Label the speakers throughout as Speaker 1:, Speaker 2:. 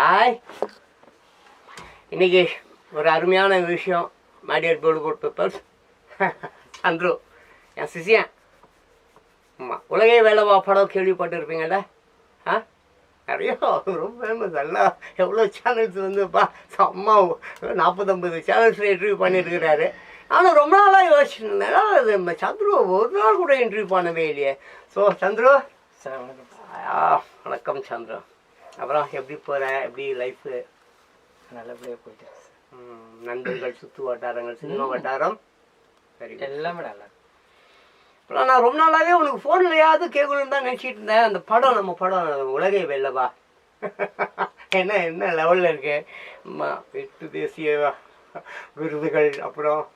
Speaker 1: Hi இன்னைக்கு ஒரு அருமையான விஷயம் மாடியர் போர்டு போட் பேப்பர்ஸ் சந்துரு என் சிசியன் ஆமாம் உலகே வேலைவா படம் கேள்விப்பட்டிருப்பீங்கல்ல? ஆ? நிறைய ரொம்ப ஃபேமஸ் எல்லாம் எவ்வளோ சேனல்ஸ் வந்துப்பா. அம்மா நாற்பத்தொம்பது சேனல்ஸில் இன்டர்வியூ பண்ணியிருக்கிறாரு ஆனால் ரொம்ப நாளாக யோசிச்சிருந்தேன். அது சந்துரு ஒரு நாள் கூட இன்டர்வியூ பண்ணவே இல்லையே. ஸோ சந்துரு.
Speaker 2: வணக்கம் சார்
Speaker 1: ஆ, வணக்கம் சந்திரா. அப்புறம் எப்படி போகிற எப்படி லைஃபு
Speaker 2: நல்லபடியாக போயிட்டு
Speaker 1: நண்பர்கள் சுற்று வட்டாரங்கள் சினிமா வட்டாரம். சரி
Speaker 2: எல்லாமே நல்லா.
Speaker 1: அப்புறம் நான் ரொம்ப நாளாகவே உனக்கு ஃபோன்லையாவது கேட்கணும்னு தான் நினச்சிட்டு இருந்தேன். அந்த படம் நம்ம படம் உலகை வெல்லவா? என்ன என்ன லெவலில் இருக்கு? எட்டு தேசிய விருதுகள் அப்புறம்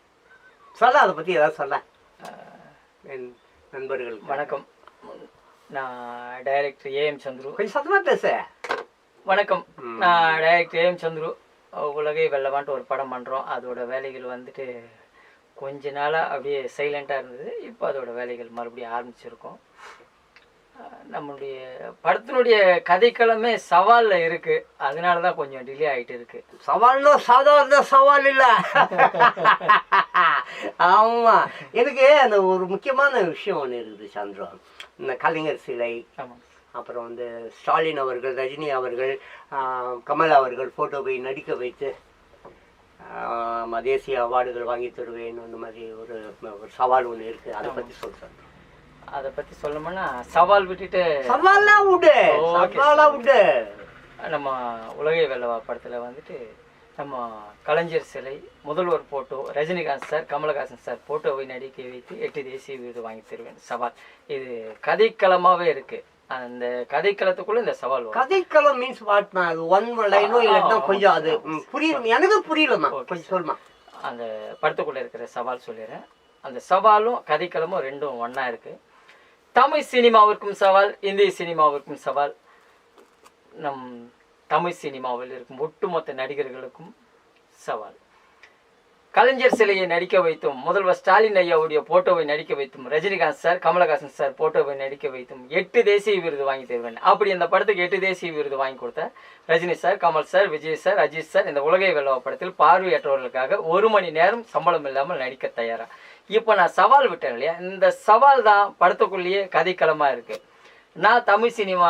Speaker 1: சொல்ல அதை பற்றி ஏதாவது சொல்ல. என் நண்பர்களுக்கு.
Speaker 2: வணக்கம். நான் டைரக்டர் ஏஎம் சந்துரு.
Speaker 1: கொஞ்சம் சத்தமாக பேச.
Speaker 2: வணக்கம். நான் டைரக்டர் ஏஎம் சந்துரு. உலகை வெல்லவான்ட்டு ஒரு படம் பண்ணுறோம் அதோட வேலைகள் வந்துட்டு கொஞ்ச நாளாக அப்படியே சைலண்ட்டாக இருந்தது. இப்போ அதோட வேலைகள் மறுபடியும் ஆரம்பிச்சிருக்கோம். நம்மளுடைய படத்தினுடைய கதைக்களமே சவாலில் இருக்குது அதனால தான் கொஞ்சம் டிலே ஆகிட்டு இருக்கு.
Speaker 1: சவால்னா சாதாரண சவால் இல்ல. ஆமா. எனக்கு அந்த ஒரு முக்கியமான விஷயம் ஒன்று இருக்குது சந்திரா. இந்த கலைஞர் சிலை அப்புறம் வந்து ஸ்டாலின் அவர்கள் ரஜினி அவர்கள் கமல் அவர்கள் போட்டோவை நடிக்க வைத்து தேசிய அவார்டுகள் வாங்கி தருவேன். அந்த மாதிரி ஒரு ஒரு சவால் ஒன்று இருக்கு. அதை பத்தி சொல்றேன்.
Speaker 2: அதை பற்றி சொல்லணும்னா சவால் விட்டுட்டு
Speaker 1: சவாலா விடு
Speaker 2: Okay,
Speaker 1: சவாலா விடு
Speaker 2: நம்ம உலகை வெல்லவா படத்தில் வந்துட்டு நம்ம கலைஞர் சிலை முதல்வர் photo Rajinikanth sir Kamal Haasan sir போட்டோவை நடிக்க வைத்து எட்டு தேசிய விருது வாங்கி தருவேன். சவால். இது கதைக்களமாகவே இருக்கு. அந்த கதைக்களத்துக்குள்ள இந்த சவால்
Speaker 1: கதைக்களம் மீன்ஸ் வாட் அது ஒன் லைனோ இல்லைன்னா கொஞ்சம் அது புரியல எனக்கு புரியலம்மா. கொஞ்சம் சொல்லுமா?
Speaker 2: அந்த படத்துக்குள்ள இருக்கிற சவால் சொல்லிடுறேன். அந்த சவாலும் கதைக்களமும் ரெண்டும் ஒன்றா இருக்கு. தமிழ் சினிமாவிற்கும் சவால் இந்திய சினிமாவிற்கும் சவால். நம் தமிழ் சினிமாவில் இருக்கும் ஒட்டுமொத்த நடிகர்களுக்கும் சவால். கலைஞர் சிலையை நடிக்க வைத்தும் முதல்வர் ஸ்டாலின் ஐயாவுடைய போட்டோவை நடிக்க வைத்தும் ரஜினிகாந்த் சார் கமலஹாசன் சார் போட்டோவை நடிக்க வைத்தும் எட்டு தேசிய விருது வாங்கி தருவேன். அப்படி அந்த படத்துக்கு எட்டு தேசிய விருது வாங்கி கொடுத்த Rajini sir Kamal sir Vijay sir Ajith sir இந்த உலகை வெள்ளவா படத்தில் பார்வையற்றவர்களுக்காக ஒரு மணி நேரம் சம்பளம் இல்லாமல் நடிக்க தயாரா? இப்போ நான் சவால் விட்டேன் இல்லையா? இந்த சவால் தான் படத்துக்குள்ளேயே கதைக்களமாக இருக்கு. நான் தமிழ் சினிமா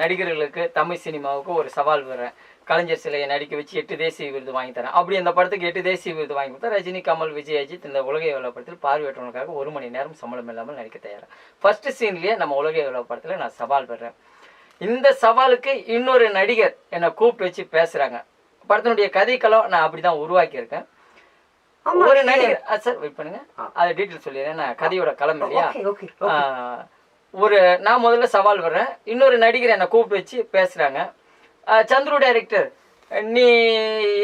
Speaker 2: நடிகர்களுக்கு தமிழ் சினிமாவுக்கு ஒரு சவால் விடுறேன். கலைஞர் சிலையை நடிக்க வச்சு எட்டு தேசிய விருது வாங்கி தரேன். அப்படி அந்த படத்துக்கு எட்டு தேசிய விருது வாங்கி கொடுத்தா ரஜினி கமல் விஜய் அஜித் இந்த உலகை எவ்வளோ படத்தில் பார்வையற்றவனுக்காக ஒரு மணி நேரம் சம்பளம் இல்லாமல் நடிக்க தயாரா? ஃபர்ஸ்ட் சீன்லேயே நம்ம உலகை எவ்வளோ படத்தில் நான் சவால் பெறேன் இந்த சவாலுக்கு இன்னொரு நடிகர் என்னை கூப்பிட்டு வச்சு பேசுகிறாங்க படத்தினுடைய கதைக்களம் நான் அப்படி தான்
Speaker 1: உருவாக்கியிருக்கேன்.
Speaker 2: ஒரு நடிகர் சார் வெயிட் பண்ணுங்க. அதை டீட்டெயில் சொல்லிடுறேன். நான் கதையோட களம் இல்லையா? ஒரு நான் முதல்ல சவால் வர்றேன். இன்னொரு நடிகர் என்னை கூப்பிட்டு வச்சு பேசுகிறாங்க சந்துரு டைரக்டர் நீ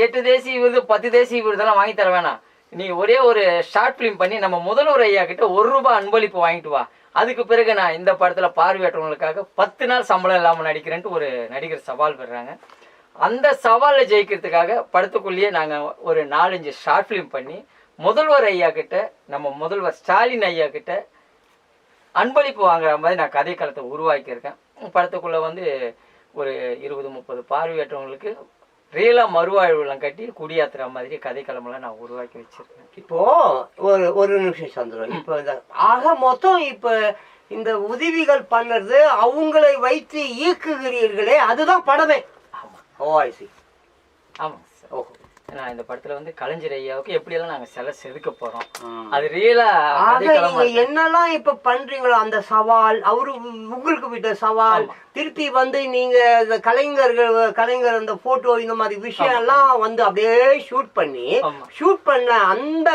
Speaker 2: எட்டு தேசிய விருது பத்து தேசிய விருதெல்லாம் வாங்கி தர வேணாம். நீ ஒரே ஒரு ஷார்ட் ஃபிலிம் பண்ணி நம்ம முதல்வர் ஐயா கிட்ட ஒரு ரூபாய் அன்பளிப்பு வாங்கிட்டு வா. அதுக்கு பிறகு நான் இந்த படத்தில் பார்வையற்றவங்களுக்காக பத்து நாள் சம்பளம் இல்லாமல் நடிக்கிறேன்ட்டு ஒரு நடிகர் சவால் பெறுறாங்க. அந்த சவாலை ஜெயிக்கிறதுக்காக படத்துக்குள்ளேயே நாங்கள் ஒரு நாலஞ்சு ஷார்ட் ஃபிலிம் பண்ணி முதல்வர் ஐயா கிட்ட நம்ம முதல்வர் ஸ்டாலின் ஐயா கிட்ட அன்பளிப்பு வாங்குற மாதிரி நான் கதைக்களத்தை உருவாக்கியிருக்கேன். படத்துக்குள்ளே வந்து ஒரு இருபது முப்பது பார்வையற்றவங்களுக்கு ரியலாக மறுவாழ்வுலாம் கட்டி குடியாத்துற மாதிரி கதைக்களமெல்லாம் நான் உருவாக்கி வச்சிருக்கேன்.
Speaker 1: இப்போ ஒரு ஒரு நிமிஷம் சந்திரன் இப்போ இந்த ஆக மொத்தம் இப்போ இந்த உதவிகள் பண்ணுறது அவங்களை வைத்து இயக்குகிறீர்களே அதுதான் படமே.
Speaker 2: ஆமாம்
Speaker 1: ஓ ஐ சி
Speaker 2: நான் இந்த படத்தில் வந்து கலைஞர் ஐயாவுக்கு எப்படியெல்லாம் நாங்கள் சிலை செதுக்க போகிறோம்
Speaker 1: ம்.
Speaker 2: அது
Speaker 1: நீங்க என்னெல்லாம் இப்ப பண்றீங்களோ அந்த சவால் அவரு உங்களுக்கு விட்ட சவால் திருப்பி வந்து நீங்க இந்த கலைஞர்கள் கலைஞர் அந்த போட்டோ இந்த மாதிரி விஷயம் எல்லாம் வந்து அப்படியே ஷூட் பண்ணி. ஷூட் பண்ண அந்த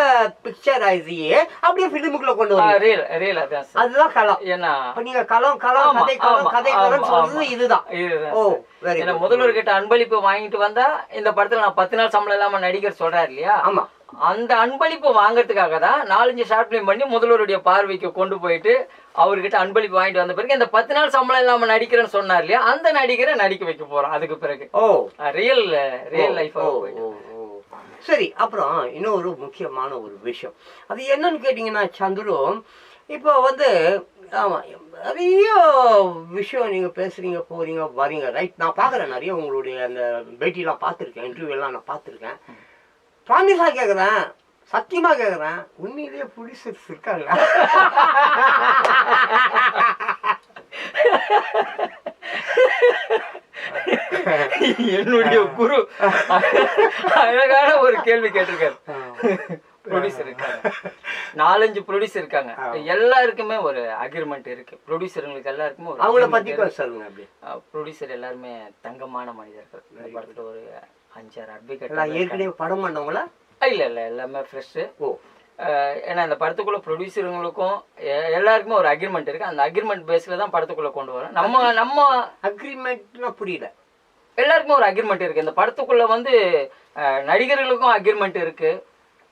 Speaker 1: பிக்சரைஸையே அப்படியே பிலிமுக்குள்ள கொண்டு
Speaker 2: ரியல் ரியல் சார்
Speaker 1: அதுதான் களம்
Speaker 2: ஏன்னா
Speaker 1: நீங்க களம் களம்
Speaker 2: ஆமா,
Speaker 1: கதை களம்
Speaker 2: ஆமா,
Speaker 1: கதை களம்
Speaker 2: ஆமா,
Speaker 1: சொல்றது. இதுதான். ஓ. வெரி
Speaker 2: முதல்வர் கிட்ட அன்பளிப்பு வாங்கிட்டு வந்தா இந்த படத்துல நான் பத்து நாள் சம்பளம் இல்லாம நடிகர் சொல்றாரு இல்லையா?
Speaker 1: ஆமா.
Speaker 2: அந்த அன்பளிப்பு வாங்குறதுக்காக தான் நாலஞ்சு ஷார்ட் ஃபிலிம் பண்ணி முதல்வருடைய பார்வைக்கு கொண்டு போயிட்டு அவர்கிட்ட அன்பளிப்பு வாங்கிட்டு வந்த பிறகு இந்த பத்து நாள் சம்பளம் இல்லாம நடிக்கிறேன்னு சொன்னார் இல்லையா? அந்த நடிகரை நடிக்க வைக்க போறோம். அதுக்கு பிறகு.
Speaker 1: ஓ.
Speaker 2: Real real life.
Speaker 1: சரி அப்புறம் இன்னொரு முக்கியமான ஒரு விஷயம். அது என்னன்னு கேட்டிங்கன்னா சந்துரு இப்போ வந்து ஆமா நிறைய விஷயம் நீங்க பேசுறீங்க போறீங்க வரீங்க. ரைட் நான் பார்க்குறேன் நிறைய உங்களுடைய அந்த பேட்டிலாம் பார்த்துருக்கேன் இன்டர்வியூலாம் நான் பார்த்துருக்கேன். ப்ராமிஸாக கேட்குறேன் சத்தியமா கேட்குறேன் உண்மையிலேயே ப்ரொடியூசர்ஸ் இருக்காங்க
Speaker 2: என்னுடைய குரு அழகான ஒரு கேள்வி கேட்டிருக்காரு. ப்ரொடியூசர் இருக்காங்க. நாலஞ்சு ப்ரொடியூசர் இருக்காங்க. எல்லாருக்குமே ஒரு அக்ரிமெண்ட் இருக்கு. ப்ரொடியூசருங்களுக்கு எல்லாருக்குமே ஒரு
Speaker 1: அவங்கள பத்தி சொல்லுங்க அப்படி.
Speaker 2: ப்ரொடியூசர் எல்லாருமே தங்கமான மனிதர்கள். இந்த படத்துல ஒரு அஞ்சாறு அட்வொகேட்
Speaker 1: ஏற்கனவே படம் பண்ணவங்களா?
Speaker 2: இல்ல இல்ல எல்லாமே ஃப்ரெஷ்ஷு
Speaker 1: ஓ.
Speaker 2: ஏன்னா இந்த படத்துக்குள்ள ப்ரொடியூசருங்களுக்கும் எல்லாருக்குமே ஒரு அக்ரிமெண்ட் இருக்கு. அந்த அக்ரிமெண்ட் பேஸ்ல தான் படத்துக்குள்ள கொண்டு வரோம். நம்ம நம்ம
Speaker 1: அக்ரிமெண்ட்னா புரியல.
Speaker 2: எல்லாருக்குமே ஒரு அக்ரிமெண்ட் இருக்கு. இந்த படத்துக்குள்ள வந்து நடிகர்களுக்கும் அக்ரிமெண்ட் இருக்கு.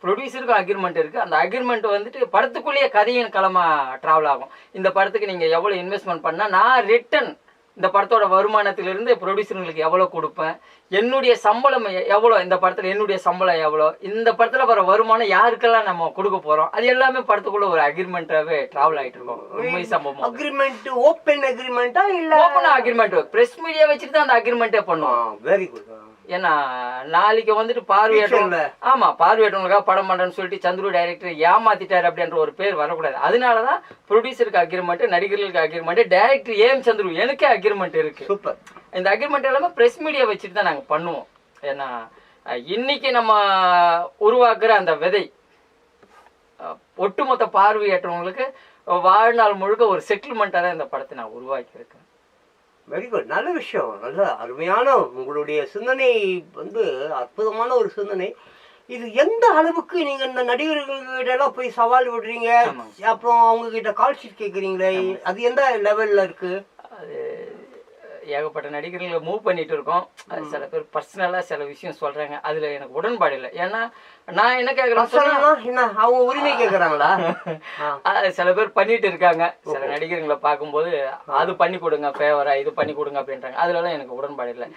Speaker 2: ப்ரொடியூசருக்கும் அக்ரிமெண்ட் இருக்கு. அந்த அக்ரிமெண்ட் வந்துட்டு படத்துக்குள்ளேயே கதையின் களமா டிராவல் ஆகும். இந்த படத்துக்கு நீங்க எவ்வளவு இன்வெஸ்ட்மெண்ட் பண்ணா நான் ரிட்டன் இந்த படத்தோட வருமானத்திலிருந்து ப்ரொடியூசருங்களுக்கு எவ்வளோ கொடுப்பேன்? என்னுடைய சம்பளம் எவ்வளோ இந்த படத்தில் என்னுடைய சம்பளம் எவ்வளோ இந்த படத்தில் வர வருமானம் யாருக்கெல்லாம் நம்ம கொடுக்க போகிறோம் அது எல்லாமே படத்துக்குள்ள ஒரு அக்ரிமெண்ட்டாகவே ட்ராவல் ஆகிட்டு இருக்கோம். உண்மை சம்பவம்?
Speaker 1: அக்ரிமெண்ட் ஓப்பன் அக்ரிமெண்ட்டா இல்ல?
Speaker 2: ஓப்பன் அக்ரிமெண்ட் பிரஸ் மீடியா வச்சுட்டு தான் அந்த அக்ரிமெண்ட்டே பண்ணுவோம்.
Speaker 1: வெரி குட்
Speaker 2: ஏன்னா நாளைக்கு வந்துட்டு
Speaker 1: Future-ல.
Speaker 2: ஆமா பார்வையாட்டவங்களுக்காக படம் பண்றேன்னு சொல்லிட்டு சந்துரு டைரக்டர் ஏமாத்திட்டாரு அப்படின்ற ஒரு பேர் வரக்கூடாது. அதனாலதான் ப்ரொடியூசருக்கு அக்ரிமெண்ட் நடிகர்களுக்கு அக்ரிமெண்ட் டைரக்டர் ஏம் சந்துரு எனக்கே அக்ரிமெண்ட் இருக்கு.
Speaker 1: சூப்பர்
Speaker 2: இந்த அக்ரிமெண்ட் எல்லாமே பிரஸ் மீடியா வச்சுட்டு தான் நாங்க பண்ணுவோம். ஏன்னா இன்னைக்கு நம்ம உருவாக்குற அந்த விதை ஒட்டுமொத்த பார்வையற்றவங்களுக்கு வாழ்நாள் முழுக்க ஒரு செட்டில்மெண்ட்டாக தான் இந்த படத்தை நான் உருவாக்கியிருக்கேன்.
Speaker 1: வெரி குட் நல்ல விஷயம். நல்ல அருமையான உங்களுடைய சிந்தனை வந்து அற்புதமான ஒரு சிந்தனை. இது எந்த அளவுக்கு நீங்க இந்த நடிகர்கள்கிட்ட எல்லாம் போய் சவால் விடுறீங்க. அப்புறம் அவங்க கிட்ட கால் ஷீட் கேக்குறீங்களே அது எந்த லெவல்ல இருக்கு?
Speaker 2: அது ஏகப்பட்ட நடிகர்களை மூவ் பண்ணிட்டு இருக்கோம். அது சில பேர் பர்சனலாக சில விஷயம் சொல்றாங்க. அதுல எனக்கு உடன்பாடு இல்லை. ஏன்னா நான் என்ன கேட்குறேன்
Speaker 1: பசங்கன்னா என்ன? அவங்க உரிமை கேக்குறாங்களா.
Speaker 2: சில பேர் பண்ணிட்டு இருக்காங்க. சில நடிகர்களை பார்க்கும்போது அது பண்ணி கொடுங்க ஃபேவரா இது பண்ணி கொடுங்க அப்படின்றாங்க. அதுலலாம் எனக்கு உடன்பாடு இல்லை.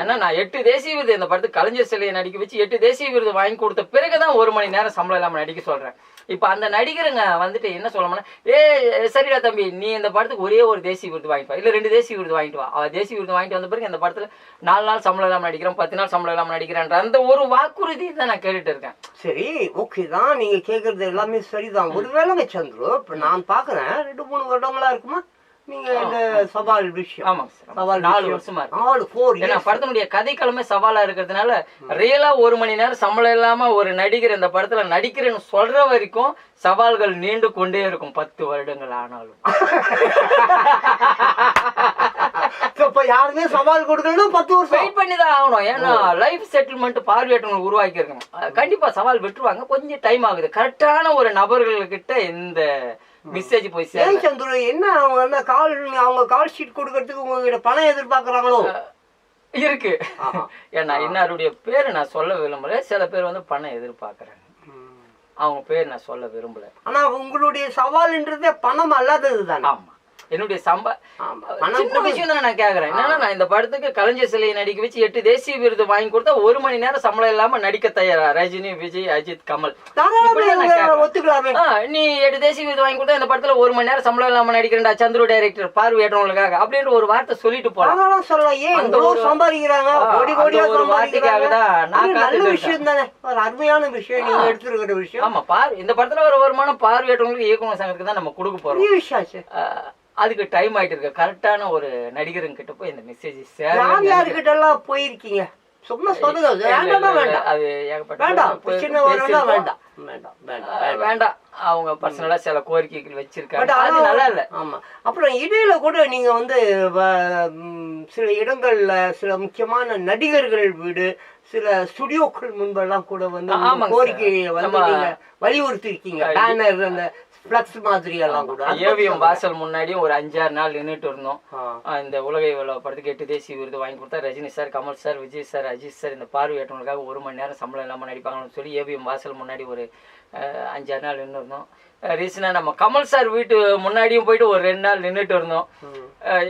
Speaker 2: ஏன்னா நான் எட்டு தேசிய விருது இந்த படத்துக்கு கலைஞர் சிலையை நடிக்க வச்சு எட்டு தேசிய விருது வாங்கி கொடுத்த பிறகுதான் ஒரு மணி நேரம் சம்பளம் இல்லாம நடிக்க சொல்றேன். இப்போ அந்த நடிகருங்க வந்துட்டு என்ன சொல்லணும்னா ஏ சரிடா தம்பி நீ இந்த படத்துக்கு ஒரே ஒரு தேசிய விருது வாங்கிட்டு வா. இல்ல ரெண்டு தேசிய விருது வாங்கிட்டு வா. அவ தேசிய விருது வாங்கிட்டு வந்த பிறகு இந்த படத்துல நாலு நாள் சம்பளம் இல்லாம நடிக்கிறேன் பத்து நாள் சம்பளம் இல்லாம நடிக்கிறேன்ற அந்த ஒரு வாக்குறுதி தான் நான் கேட்டுட்டு இருக்கேன்.
Speaker 1: சரி ஓகே தான். நீங்க கேக்குறது எல்லாமே சரிதான். ஒருவேளைங்க சந்துரு இப்ப நான் பாக்குறேன் ரெண்டு மூணு வருடங்களா இருக்குமா? நீங்க இந்த சவால் விஷயம்.
Speaker 2: சார்
Speaker 1: சவால்
Speaker 2: நாலு. வருஷமா
Speaker 1: நாலு ஃபோர்
Speaker 2: ஏன்னா படத்தினுடைய கதைக்களமே சவாலா இருக்கிறதுனால ரியலா ஒரு மணி நேரம் சம்பளம் இல்லாம ஒரு நடிகர் இந்த படத்துல நடிக்கிறேன்னு சொல்ற வரைக்கும் சவால்கள் நீண்டு கொண்டே இருக்கும் பத்து வருடங்கள் ஆனாலும்.
Speaker 1: இப்ப யாருமே சவால் கொடுக்கணும் பத்து வருஷம்.
Speaker 2: வெயிட் பண்ணி தான் ஆகணும். ஏன்னா லைஃப் செட்டில்மெண்ட் பார்வையாட்டவங்களுக்கு உருவாக்கி இருக்கணும் அஹ் கண்டிப்பா சவால் விட்டுருவாங்க கொஞ்சம் டைம் ஆகுது. கரெக்டான ஒரு நபர்கள்கிட்ட இந்த மெசேஜ் போய் சேரும்
Speaker 1: சந்துரு என்ன அவங்க என்ன கால் அவங்க கால் ஷீட் கொடுக்கறதுக்கு உங்ககிட்ட பணம் எதிர்பார்க்கறாங்களோ?
Speaker 2: இருக்கு. ஏன்னா இன்னாருடைய பேரை நான் சொல்ல விரும்பல. சில பேர் வந்து பணம் எதிர்பார்க்கறாங்க. அவங்க பேர் நான் சொல்ல விரும்பல.
Speaker 1: ஆனா உங்களுடைய சவால்ன்றதே பணம் அல்லாதது தானே
Speaker 2: ஆமா. என்னுடைய சம்ப சின்ன விஷயம் தானே நான் கேக்குறேன். என்னன்னா நான் இந்த படத்துக்கு கலைஞர் சிலையை நடிக்க வச்சு எட்டு தேசிய விருது வாங்கி கொடுத்தா ஒரு மணி நேரம் சம்பளம் இல்லாம நடிக்க தயாரா? ரஜினி விஜய் அஜித் கமல். நீ எட்டு தேசிய விருது வாங்கி கொடுத்தா இந்த படத்துல ஒரு மணி நேரம் சம்பளம் இல்லாம நடிக்கிறேன்டா சந்துரு டைரக்டர் பார்வையேற்றவங்களுக்காக அப்படின்ற ஒரு வார்த்தை சொல்லிட்டு போலாம்.
Speaker 1: சொல்லலாம்.
Speaker 2: ஒரு-
Speaker 1: சம்பாதிக்கிறாங்க?
Speaker 2: ஒரு வார்த்தைக்காக தான் நான்
Speaker 1: நல்ல விஷயம் தானே. ஒரு அருமையான விஷயம். நீங்க எடுத்துருக்கிற விஷயம்.
Speaker 2: ஆமா பார் இந்த படத்துல வர வருமானம் பார்வையேற்றவங்களுக்கு இயக்குனர் சங்கத்துக்கு தான் நம்ம கொடுக்க போறோம். அதுக்கு டைம் ஆயிட்டு இருக்கு கரெக்டான ஒரு நடிகருங்க கிட்ட போய் இந்த மெசேஜ் சேர
Speaker 1: யார் யாருக்கிட்ட எல்லாம் போயிருக்கீங்க? சும்மா சொல்லுங்க வேண்டாம் வேண்டாம்.
Speaker 2: அது ஏகப்பட்ட
Speaker 1: வேண்டாம். வேண்டாம் வேண்டாம்.
Speaker 2: அவங்க பர்சனலா சில கோரிக்கைகள் வச்சிருக்காங்க. அது நல்லா இல்ல.
Speaker 1: ஆமா. அப்புறம் இடையில கூட நீங்க வந்து சில இடங்கள்ல சில முக்கியமான நடிகர்கள் வீடு சில ஸ்டுடியோக்கள் முன்பெல்லாம் கூட வந்து கோரிக்கையை. வந்து வலியுறுத்தி இருக்கீங்க பேனர் அந்த பிளக்ஸ் மாதிரி எல்லாம் கூட
Speaker 2: ஏவிஎம் வாசல் முன்னாடியும் ஒரு அஞ்சாறு நாள் நின்றுட்டு இருந்தோம். இந்த உலகை விழா படத்துக்கு எட்டு தேசிய விருது வாங்கி கொடுத்தா Rajini sir Kamal sir Vijay sir Ajith sir இந்த பார்வையற்றவங்களுக்காக ஒரு மணி நேரம் சம்பளம் இல்லாமல் நடிப்பாங்கன்னு சொல்லி ஏவிஎம் வாசல் முன்னாடி ஒரு அஞ்சாறு நாள் நின்று இருந்தோம். ரீசனாக நம்ம கமல் சார் வீட்டு முன்னாடியும் போயிட்டு ஒரு ரெண்டு நாள் நின்றுட்டு இருந்தோம்.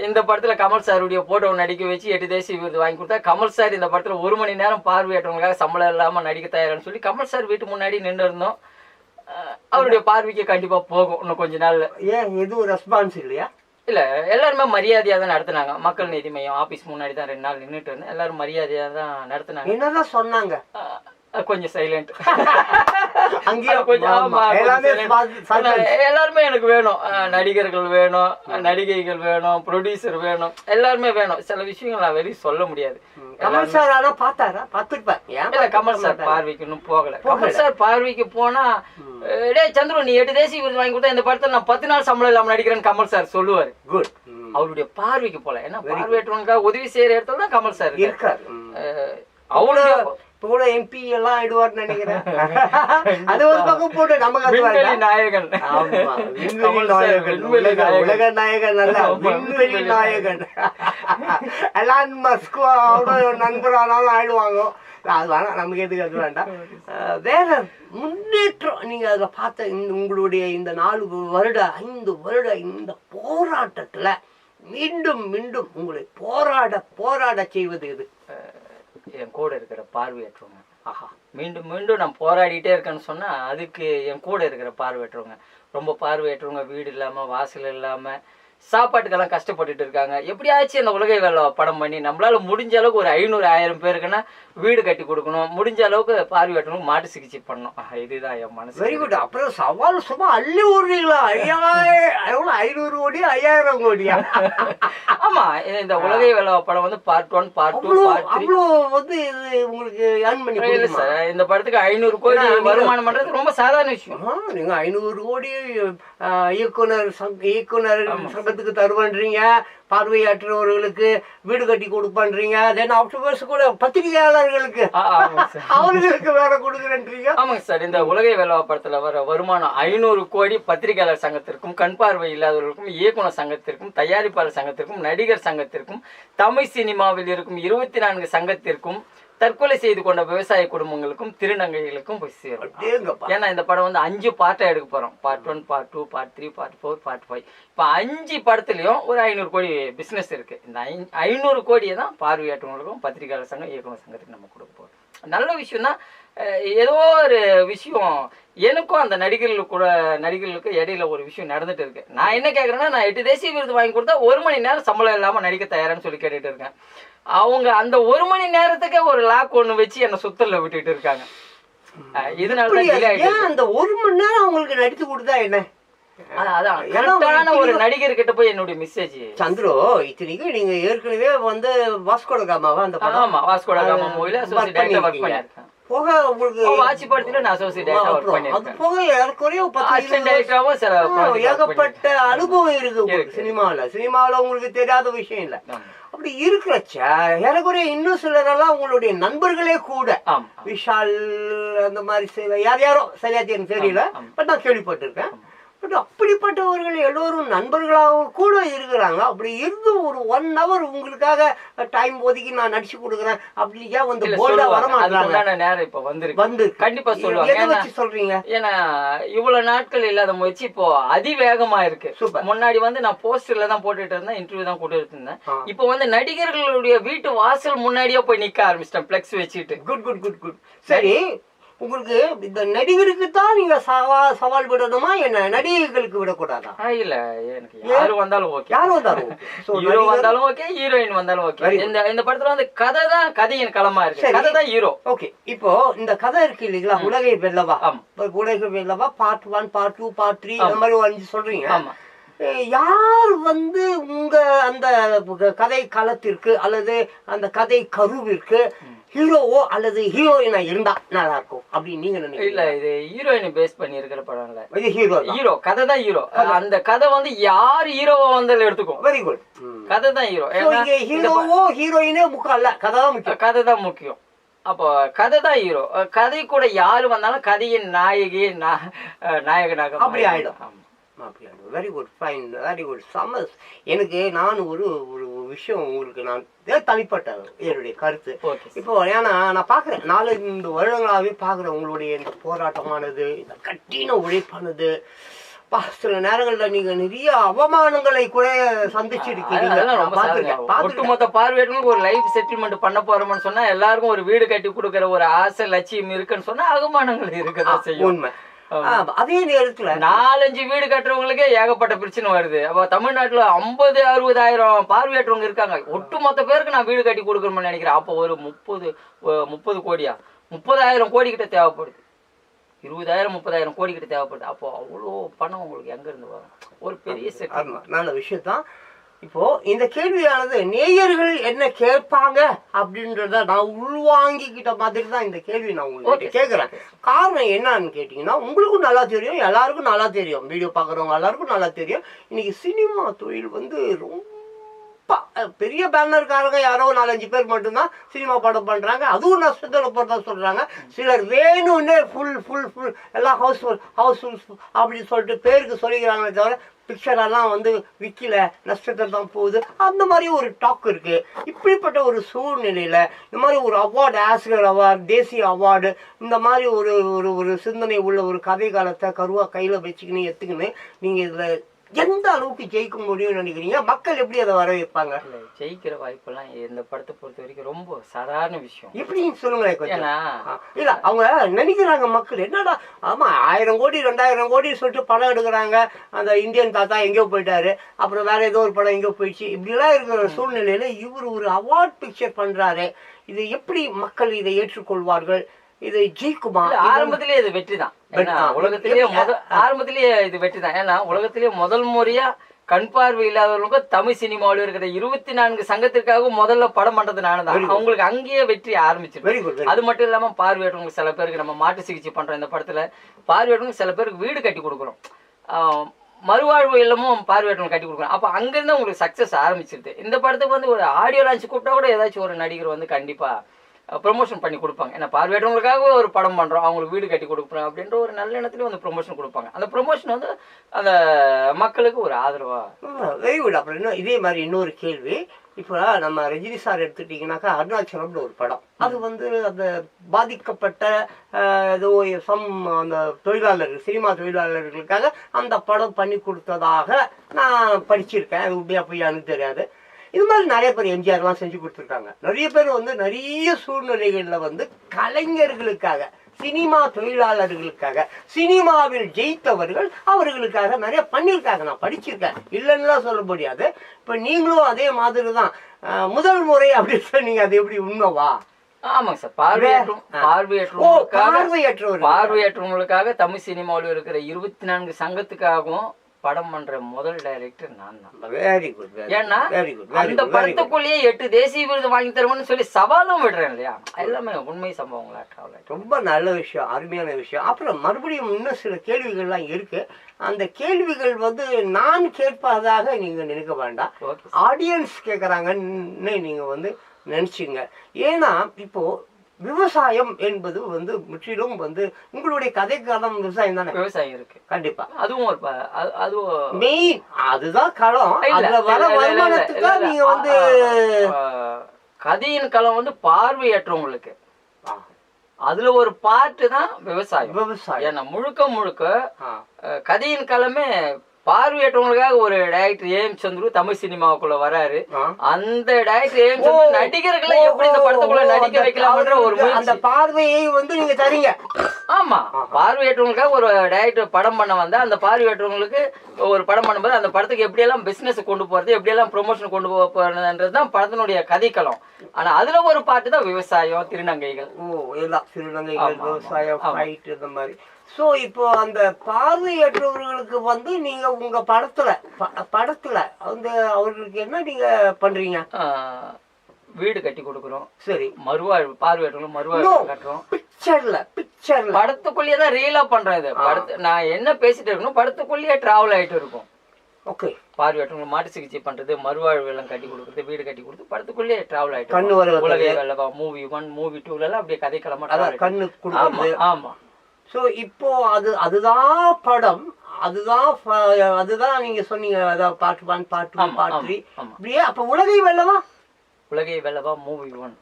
Speaker 2: இந்த படத்தில் கமல் சாருடைய போட்டோ நடிக்க வச்சு எட்டு தேசிய விருது வாங்கி கொடுத்தா கமல் சார் இந்த படத்தில் ஒரு மணி நேரம் பார்வையற்றவங்களுக்காக சம்பளம் இல்லாமல் நடிக்க தயாரான்னு சொல்லி கமல் சார் வீட்டு முன்னாடி நின்று இருந்தோம். அவருடைய பார்வைக்கு கண்டிப்பா போகும் இன்னும் கொஞ்ச நாள்ல.
Speaker 1: ஏன் எதுவும் ரெஸ்பான்ஸ் இல்லையா?
Speaker 2: இல்ல எல்லாருமே மரியாதையா தான் நடத்துனாங்க. மக்கள் நீதி மையம் ஆபீஸ் முன்னாடி தான் ரெண்டு நாள் நின்னுட்டு இருந்தேன். எல்லாரும் மரியாதையா தான் நடத்துனாங்க.
Speaker 1: என்னதான் சொன்னாங்க?
Speaker 2: கொஞ்சம் சைலண்ட்
Speaker 1: அங்கேயும்
Speaker 2: கொஞ்சம்
Speaker 1: ஆமா, எல்லாமே
Speaker 2: எல்லாருமே எனக்கு வேணும். நடிகர்கள் வேணும் நடிகைகள் வேணும் ப்ரொடியூசர் வேணும் எல்லாருமே வேணும். சில விஷயங்கள் நான் வெளியே சொல்ல முடியாது.
Speaker 1: கமல் சார் ஆனா பார்த்தாரா? பார்த்துருப்பேன் ஏன்
Speaker 2: கமல் சார்? பார்வைக்கு இன்னும் போகல. கமல் சார் பார்வைக்கு போனா அஹ் டேய் சந்துரு நீ எட்டு தேசிய விருது வாங்கி கொடுத்தா இந்த படத்துல நான் பத்து நாள் சம்பளம் இல்லாம நடிக்கிறேன்னு கமல் சார் சொல்லுவாரு.
Speaker 1: குட்
Speaker 2: அவருடைய பார்வைக்கு போல. ஏன்னா பார்வையற்றவனுக்காக உதவி செய்யற இடத்துல தான் கமல் சார் இருக்காரு. அவருடைய
Speaker 1: இப்ப கூட எம்பி எல்லாம் ஆயிடுவார்னு நினைக்கிறேன். அது ஒரு பக்கம் போட்டு நமக்கு.
Speaker 2: நாயகன்.
Speaker 1: உலக-
Speaker 2: நாயகன்.
Speaker 1: அல்ல, விண்வெளி நாயகன். எலான் மஸ்க் அவரோட நண்பரானாலும் ஆயிடுவாங்க. அது வேணாம் நமக்கு எதுக்கு அது வேண்டாம். வேற முன்னேற்றம் நீங்க அதுல பார்த்த உங்களுடைய இந்த நாலு வருட ஐந்து வருட இந்த போராட்டத்துல மீண்டும் மீண்டும் உங்களை போராட போராட செய்வது இது
Speaker 2: என் கூட இருக்கிற பார்வையற்றவங்க. ஆஹா. மீண்டும் மீண்டும் நான் போராடிட்டே இருக்கேன்னு சொன்னால் அதுக்கு என் கூட இருக்கிற பார்வையற்றவங்க. ரொம்ப பார்வையற்றவங்க வீடு இல்லாமல் வாசல் இல்லாமல் சாப்பாட்டுக்கெல்லாம் கஷ்டப்பட்டுட்டு இருக்காங்க. எப்படியாச்சும் இந்த உலகை வேலை படம் பண்ணி நம்மளால் முடிஞ்ச அளவுக்கு ஒரு ஐநூறு ஆயிரம் பேருக்குன்னா வீடு கட்டி கொடுக்கணும். முடிஞ்ச அளவுக்கு பார்வையற்றவங்க மாட்டு சிகிச்சை பண்ணணும். இதுதான் என் மனசு.
Speaker 1: வெரி குட் அப்புறம் சவால் சும்மா அள்ளி விடுறீங்களா ஐயாயிரம் ஐநூறு கோடி ஐயாயிரம் கோடியா?
Speaker 2: ஆமா இந்த உலகை வேலை படம் வந்து பார்ட் ஒன் பார்ட் டூ
Speaker 1: அவ்வளோ வந்து இது உங்களுக்கு ஏர்ன் பண்ணி
Speaker 2: இல்ல? சார் இந்த படத்துக்கு ஐநூறு கோடி வருமானம் பண்றது ரொம்ப சாதாரண விஷயம்.
Speaker 1: நீங்க ஐநூறு கோடி இயக்குனர் இயக்குனர் சங்கத்துக்கு தருவன்றீங்க. பார்வையாற்றவர்களுக்கு வீடு கட்டி கொடுப்பன்றீங்க. தென் ஆஃப்டர்வர்ஸ் கூட பத்திரிகையாளர்களுக்கு. அவர்களுக்கு வேற கொடுக்குறேன்றீங்க.
Speaker 2: ஆமாங்க சார். இந்த உலகை படத்துல வர வருமானம் ஐநூறு கோடி பத்திரிகையாளர் சங்கத்திற்கும் கண் பார்வை இல்லாதவர்களுக்கும் இயக்குனர் சங்கத்திற்கும் தயாரிப்பாளர் சங்கத்திற்கும் நடிகர் சங்கத்திற்கும் தமிழ் சினிமாவில் இருக்கும் இருபத்தி நான்கு சங்கத்திற்கும் தற்கொலை செய்து கொண்ட விவசாய குடும்பங்களுக்கும் திருநங்கைகளுக்கும் போய் சேரும். ஏன்னா இந்த படம் வந்து அஞ்சு பார்ட்டா எடுக்க போறோம். Part one part two part three part four part five இப்போ அஞ்சு படத்துலயும் ஒரு ஐநூறு கோடி பிசினஸ் இருக்கு. இந்த ஐநூறு கோடியை தான் பார்வையாற்றவங்களுக்கும் பத்திரிகையாளர் சங்கம் இயக்குனர் சங்கத்துக்கு நம்ம கொடுக்க போறோம். நல்ல விஷயம் தான் ஏதோ ஒரு விஷயம் எனக்கும் அந்த நடிகர்களுக்கு கூட நடிகர்களுக்கு இடையில ஒரு விஷயம் நடந்துட்டு இருக்கு. நான் என்ன கேட்குறேன்னா நான் எட்டு தேசிய விருது வாங்கி கொடுத்தா ஒரு மணி நேரம் சம்பளம் இல்லாம நடிக்க தயாரான்னு சொல்லி கேட்டுட்டு இருக்கேன். அவங்க அந்த ஒரு மணி நேரத்துக்கே ஒரு லாக் ஒன்று வச்சு என்னை சுத்தல்ல விட்டுட்டு இருக்காங்க. இதனால
Speaker 1: அந்த ஒரு மணி நேரம் அவங்களுக்கு நடித்து கொடுத்தா என்ன?
Speaker 2: ஒரு நடிகர் கிட்ட போய் என்னுடைய மெசேஜ்
Speaker 1: சந்துரு இத்தனைக்கும் நீங்க ஏற்கனவே வந்து வாஸ்கோட காமாவா அந்த படம்?
Speaker 2: ஆமா வாஸ்கோட காமா மூவில
Speaker 1: போக உங்களுக்கு
Speaker 2: வாட்சி படத்துல நான் அசோசியேட் டைரக்டர்
Speaker 1: அது போக ஏறக்குறைய பத்து ஏகப்பட்ட அனுபவம் இருக்கு. சினிமாவில் சினிமாவில் உங்களுக்கு தெரியாத விஷயம் இல்லை. அப்படி இருக்கிறச்ச ஏறக்குறைய இன்னும் சிலரெல்லாம் உங்களுடைய நண்பர்களே கூட. விஷால் அந்த மாதிரி யார் யாரோ சரியா தெரியல. பட் நான் கேள்விப்பட்டிருக்கேன் பட் அப்படிப்பட்டவர்கள் எல்லோரும் நண்பர்களாக கூட இருக்கிறாங்க. அப்படி இருந்து ஒரு ஒன் ஹவர் உங்களுக்காக டைம் ஒதுக்கி நான் நடிச்சு கொடுக்குறேன் அப்படி ஏன் வந்து போல்டா
Speaker 2: அதுக்கு உண்டான நேரம் இப்ப வந்திருக்கு.
Speaker 1: வந்து
Speaker 2: கண்டிப்பா சொல்லுவாங்க.
Speaker 1: எதை
Speaker 2: ஏன்னா
Speaker 1: வச்சு சொல்றீங்க?
Speaker 2: ஏன்னா இவ்வளவு நாட்கள் இல்லாத முயற்சி இப்போ அதிவேகமா இருக்கு. முன்னாடி வந்து நான் போஸ்டர்ல தான் போட்டுட்டு இருந்தேன் இன்டர்வியூ தான் கொடுத்துட்டு இருந்தேன். இப்போ வந்து நடிகர்களுடைய வீட்டு வாசல் முன்னாடியே போய் நிக்க ஆரம்பிச்சிட்டேன் பிளெக்ஸ் வச்சுட்டு.
Speaker 1: குட் குட் குட் குட் சரி உங்களுக்கு இந்த நடிகருக்கு தான் நீங்க சவா சவால் விடணுமா என்ன? நடிகைகளுக்கு விடக்கூடாதா?
Speaker 2: இல்ல எனக்கு யாரு வந்தாலும் ஓகே.
Speaker 1: யார் வந்தாலும்
Speaker 2: ஹீரோ வந்தாலும் ஓகே ஹீரோயின் வந்தாலும் ஓகே. இந்த இந்த படத்துல வந்து கதை தான் கதையின் களமா இருக்கு. கதை தான் ஹீரோ.
Speaker 1: ஓகே. இப்போ இந்த கதை இருக்கு இல்லைங்களா? உலகை வெல்லவா? உலகை வெல்லவா? Part one part two part three அந்த மாதிரி அஞ்சு சொல்றீங்க.
Speaker 2: ஆமா.
Speaker 1: யார் வந்து உங்க அந்த கதை களத்திற்கு அல்லது அந்த கதை கருவிற்கு ஹீரோவோ அல்லது ஹீரோயினா இருந்தா நல்லா இருக்கும் அப்படின்னு நீங்க
Speaker 2: இல்ல
Speaker 1: நினைக்கிறீங்க
Speaker 2: இது ஹீரோயின் பேஸ் பண்ணி இருக்கிற படம் இல்ல
Speaker 1: இது ஹீரோ
Speaker 2: ஹீரோ கதை தான் ஹீரோ. அந்த கதை வந்து யார் ஹீரோவா வந்தாலும் எடுத்துக்கும்.
Speaker 1: வெரி குட்
Speaker 2: கதை தான் ஹீரோ.
Speaker 1: ஹீரோவோ ஹீரோயினே முக்கால்ல கதை தான் முக்கியம்.
Speaker 2: கதை தான் முக்கியம். அப்போ கதை தான் ஹீரோ. கதை கூட யாரு வந்தாலும் கதையின் நாயகி நாயகனாக
Speaker 1: அப்படி ஆயிடும்.
Speaker 2: ஆமா.
Speaker 1: Very good fine very good சம்மஸ் எனக்கு நான் ஒரு ஒரு விஷயம் உங்களுக்கு நான் தனிப்பட்ட என்னுடைய கருத்து. இப்போ ஏன்னா நான் பார்க்குறேன் நாலு இந்த வருடங்களாகவே பார்க்குறேன் உங்களுடைய இந்த போராட்டமானது இந்த கட்டின உழைப்பானது. சில நேரங்களில் நீங்க நிறைய அவமானங்களை கூட சந்திச்சிருக்கீங்க.
Speaker 2: ஒட்டுமொத்த பார்வையாளர்களுக்கு ஒரு லைஃப் செட்டில்மெண்ட் பண்ண போறோம்னு சொன்னா எல்லாருக்கும் ஒரு வீடு கட்டி கொடுக்கற ஒரு ஆசை லட்சியம் இருக்குன்னு சொன்னா அவமானங்கள் இருக்கதான் செய்யும்.
Speaker 1: உண்மை. அதே நேரத்துல
Speaker 2: நாலஞ்சு வீடு கட்டுறவங்களுக்கே ஏகப்பட்ட பிரச்சனை வருது. அப்ப தமிழ்நாட்டுல ஐம்பது அறுபதாயிரம் பார்வையற்றவங்க இருக்காங்க. ஒட்டுமொத்த பேருக்கு நான் வீடு கட்டி கொடுக்கணும்னு நினைக்கிறேன். அப்போ ஒரு முப்பது முப்பது கோடியா? முப்பதாயிரம் கோடி கிட்ட தேவைப்படுது. இருபதாயிரம் முப்பதாயிரம் கோடி கிட்ட தேவைப்படுது. அப்போ அவ்வளோ பணம் உங்களுக்கு எங்க இருந்து வரும்? ஒரு பெரிய
Speaker 1: நல்ல விஷயம்தான். இப்போ இந்த கேள்வியானது நேயர்கள் என்ன கேட்பாங்க? அப்படின்றத நான் உள்வாங்கிக்கிட்ட மாதிரி தான் இந்த கேள்வி நான் உங்களுக்கு. கேட்குறேன். காரணம் என்னன்னு கேட்டிங்கன்னா உங்களுக்கும் நல்லா தெரியும் எல்லாருக்கும் நல்லா தெரியும். வீடியோ பார்க்குறவங்க எல்லாருக்கும் நல்லா தெரியும். இன்னைக்கு சினிமா தொழில் வந்து ரொம்ப பெரிய பேனர்காரங்க யாரோ நாலஞ்சு பேர் மட்டும்தான் சினிமா படம் பண்றாங்க. அதுவும் நஷ்டத்தில் போகிறதா சொல்றாங்க. சிலர் வேணும்னே ஃபுல் ஃபுல் ஃபுல் எல்லாம் ஹவுஸ்ஃபுல் ஹவுஸ்ஃபுல் அப்படின்னு சொல்லிட்டு பேருக்கு சொல்லிக்கிறாங்களே தவிர பிக்சரெல்லாம் வந்து விற்கல நஷ்டத்தில் தான் போகுது. அந்த மாதிரி ஒரு டாக் இருக்குது இப்படிப்பட்ட ஒரு சூழ்நிலையில் இந்த மாதிரி ஒரு அவார்டு ஆசிரியர் அவார்டு தேசிய அவார்டு இந்த மாதிரி ஒரு ஒரு ஒரு சிந்தனை உள்ள ஒரு கதை காலத்தை கருவாக கையில் வச்சுக்கின்னு எடுத்துக்கின்னு நீங்கள் இதில் எந்த அளவுக்கு ஜெயிக்க முடியும்னு நினைக்கிறீங்க? மக்கள் எப்படி அதை வரவேற்பாங்க?
Speaker 2: ஜெயிக்கிற வாய்ப்பெல்லாம் இந்த படத்தை பொறுத்த வரைக்கும் ரொம்ப சாதாரண விஷயம்.
Speaker 1: எப்படின்னு சொல்லுங்களேன் இல்ல அவங்க நினைக்கிறாங்க மக்கள். என்னடா ஆமா ஆயிரம் கோடி ரெண்டாயிரம் கோடி சொல்லிட்டு படம் எடுக்கிறாங்க. அந்த இந்தியன் தாத்தா எங்கேயோ போயிட்டாரு. அப்புறம் வேற ஏதோ ஒரு படம் எங்கேயோ போயிடுச்சு. இப்படிலாம் இருக்கிற சூழ்நிலையில இவர் ஒரு அவார்ட் பிக்சர் பண்றாரு. இது எப்படி மக்கள் இதை ஏற்றுக்கொள்வார்கள்? இதை ஜெயிக்குமா
Speaker 2: ஆரம்பத்திலேயே இது வெற்றி. தான் உலகத்திலேயே ஆரம்பத்திலேயே இது வெற்றி தான் ஏன்னா உலகத்திலேயே முதல் முறையா கண் பார்வை இல்லாதவர்களுக்கும் தமிழ் சினிமாவில் இருக்கிற இருபத்தி நான்கு சங்கத்திற்காக முதல்ல படம் பண்றது நானு தான் அவங்களுக்கு அங்கேயே வெற்றி ஆரம்பிச்சிருக்கு அது மட்டும் இல்லாம பார்வையற்றவங்களுக்கு சில பேருக்கு நம்ம மாட்டு சிகிச்சை பண்றோம் இந்த படத்துல. பார்வையற்றவங்களுக்கு சில பேருக்கு வீடு கட்டி கொடுக்குறோம். ஆஹ் மறுவாழ்வு இல்லமும் பார்வையற்றவங்க கட்டி கொடுக்குறோம். அப்போ அங்கிருந்து உங்களுக்கு சக்ஸஸ் ஆரம்பிச்சிருது. இந்த படத்துக்கு வந்து ஒரு ஆடியோ லான்ச் கூப்பிட்டா கூட ஏதாச்சும் ஒரு நடிகர் வந்து கண்டிப்பா ப்ரொமோஷன் பண்ணி கொடுப்பாங்க. ஏன்னா பார்வையற்றவங்களுக்காக ஒரு படம் பண்றோம். அவங்களுக்கு வீடு கட்டி கொடுக்குறோம் அப்படின்ற ஒரு நல்ல எண்ணத்துலயும் வந்து ப்ரொமோஷன் கொடுப்பாங்க. அந்த ப்ரொமோஷன் வந்து அந்த மக்களுக்கு ஒரு ஆதரவா
Speaker 1: வெரி குட் அப்புறம் இன்னும் இதே மாதிரி இன்னொரு கேள்வி. இப்போ நம்ம ரஜினி சார் எடுத்துட்டீங்கன்னாக்கா அருணாச்சலம்னு ஒரு படம். அது வந்து அந்த பாதிக்கப்பட்ட ஏதோ சம் அந்த தொழிலாளர்கள் சினிமா தொழிலாளர்களுக்காக அந்த படம் பண்ணி கொடுத்ததாக நான் படிச்சிருக்கேன். அது உண்மையா பொய்யான்னு தெரியாது. இது மாதிரி நிறைய பேர் எம்ஜிஆர்லாம் செஞ்சு கொடுத்துருக்காங்க. நிறைய பேர் வந்து நிறைய சூழ்நிலைகளில் வந்து கலைஞர்களுக்காக சினிமா தொழிலாளர்களுக்காக சினிமாவில் ஜெயித்தவர்கள் அவர்களுக்காக நிறைய பண்ணியிருக்காங்க. நான் படிச்சிருக்கேன். இல்லைன்னுலாம் சொல்ல முடியாது. இப்போ நீங்களும் அதே மாதிரி தான் முதல் முறை அப்படின்னு சொன்னீங்க அது எப்படி உண்மைவா?
Speaker 2: ஆமாங்க சார். பார்வையற்றும் பார்வையற்றவங்களுக்காக பார்வையற்றவங்களுக்காக தமிழ் சினிமாவில் இருக்கிற இருபத்தி நான்கு சங்கத்துக்காகவும் படம் பண்ற முதல் டைரக்டர் நான் தான்
Speaker 1: வெரி குட்
Speaker 2: ஏன்னா
Speaker 1: வெரி குட் வெரி
Speaker 2: அந்த படத்துக்குள்ளேயே எட்டு தேசிய விருது வாங்கி தருவோம்னு சொல்லி சவாலும் விடுறேன் இல்லையா? எல்லாமே உண்மை சம்பவங்களா டிராவல்
Speaker 1: ரொம்ப நல்ல விஷயம் அருமையான விஷயம். அப்புறம் மறுபடியும் இன்னும் சில கேள்விகள்லாம் இருக்கு. அந்த கேள்விகள் வந்து நான் கேட்பதாக நீங்க நினைக்க வேண்டாம். ஆடியன்ஸ் கேட்குறாங்கன்னு நீங்க வந்து நினைச்சுங்க. ஏன்னா இப்போ விவசாயம் என்பது வந்து முற்றிலும் வந்து உங்களுடைய கதைக்காலம் விவசாயம் தானே?
Speaker 2: விவசாயம் இருக்கு.
Speaker 1: கண்டிப்பா.
Speaker 2: அதுவும் ஒரு அதுவும்
Speaker 1: மெயின் அதுதான் களம். அதுல வர வருமானத்துக்கு. நீங்க வந்து
Speaker 2: கதையின் களம் வந்து பார்வையற்றவங்களுக்கு அதுல ஒரு பார்ட்டு தான் விவசாயம்.
Speaker 1: விவசாயம்.
Speaker 2: ஏன்னா முழுக்க முழுக்க கதையின் களமே பார்வையற்றவங்களுக்காக ஒரு டைரக்டர் ஏம் சந்துரு தமிழ் சினிமாவுக்குள்ள வராரு. அந்த டைரக்டர் ஏம் சந்துரு நடிகர்களை எப்படி இந்த படத்துக்குள்ள நடிக்க வைக்கலாம்ன்ற ஒரு
Speaker 1: அந்த பார்வையை வந்து நீங்க தரீங்க.
Speaker 2: ஆமா. பார்வையற்றவங்களுக்காக ஒரு டைரக்டர் படம் பண்ண வந்தா அந்த பார்வையற்றவங்களுக்கு ஒரு படம் பண்ணும்போது அந்த படத்துக்கு எப்படியெல்லாம் பிசினஸ் கொண்டு போறது எப்படியெல்லாம் ப்ரொமோஷன் கொண்டு போறதுன்றது தான் படத்தினுடைய கதைக்களம். ஆனா அதுல ஒரு பாட்டு தான் விவசாயம் திருநங்கைகள்.
Speaker 1: ஓ எல்லாம்
Speaker 2: ஆமா,
Speaker 1: விவசாயம் இந்த மாதிரி. ஸோ இப்போ அந்த பார்வையற்றவர்களுக்கு வந்து நீங்க உங்க படத்துல படத்துல வந்து அவர்களுக்கு என்ன நீங்க பண்றீங்க?
Speaker 2: வீடு கட்டி கொடுக்குறோம்.
Speaker 1: சரி.
Speaker 2: மறுவாழ்வு பார்வையற்றவங்களும் மறுவாழ்வு கட்டுறோம்.
Speaker 1: பிக்சர்ல பிக்சர்ல
Speaker 2: படத்துக்குள்ளேயே தான் ரீலா பண்றேன் இது. படத்து நான் என்ன பேசிட்டு இருக்கணும் படத்துக்குள்ளேயே டிராவல் ஆயிட்டு இருக்கும்.
Speaker 1: ஓகே
Speaker 2: பார்வையற்றவங்க மாட்டு சிகிச்சை பண்றது மறுவாழ்வு எல்லாம் கட்டி கொடுக்குறது வீடு கட்டி கொடுத்து படத்துக்குள்ளேயே டிராவல் ஆயிட்டு
Speaker 1: கண்ணு
Speaker 2: உலகை மூவி ஒன் மூவி டூல எல்லாம் அப்படியே
Speaker 1: அதான்
Speaker 2: ஆயிட்டு
Speaker 1: கண்ணு
Speaker 2: ஆமா.
Speaker 1: ஸோ இப்போ அது அதுதான் படம் அதுதான் அதுதான் நீங்க சொன்னீங்க அதான் பாட்டு ஒன் பாட்டு டூ த்ரீ. அப்படியே அப்ப உலகை வெல்லவா?
Speaker 2: உலகை வெள்ளவா மூவி ஒன்.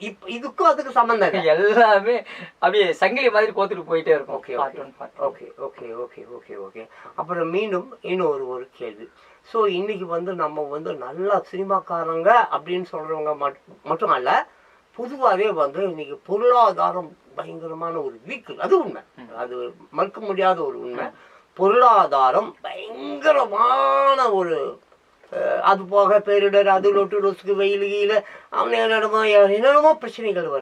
Speaker 1: இப் இதுக்கும் அதுக்கு சம்பந்தம் இல்லை
Speaker 2: எல்லாமே அப்படியே சங்கிலி மாதிரி கோத்துட்டு போயிட்டே இருக்கும்
Speaker 1: okay
Speaker 2: part part
Speaker 1: okay okay okay okay okay. அப்புறம் மீண்டும் இன்னொரு ஒரு கேள்வி. ஸோ இன்னைக்கு வந்து நம்ம வந்து நல்ல சினிமாக்காரங்க அப்படின்னு சொல்றவங்க மட்- மட்டும் அல்ல பொதுவாகவே வந்து இன்னைக்கு பொருளாதாரம் பயங்கரமான ஒரு வீக்கு. அது உண்மை. அது மறுக்க முடியாத ஒரு உண்மை. பொருளாதாரம் பயங்கரமான ஒரு அது போக பேரிடர் அது லொட்டு லொசுக்கு வெயில் கீழே அவன் என்னென்னமோ என்னென்னமோ பிரச்சனைகள் வருது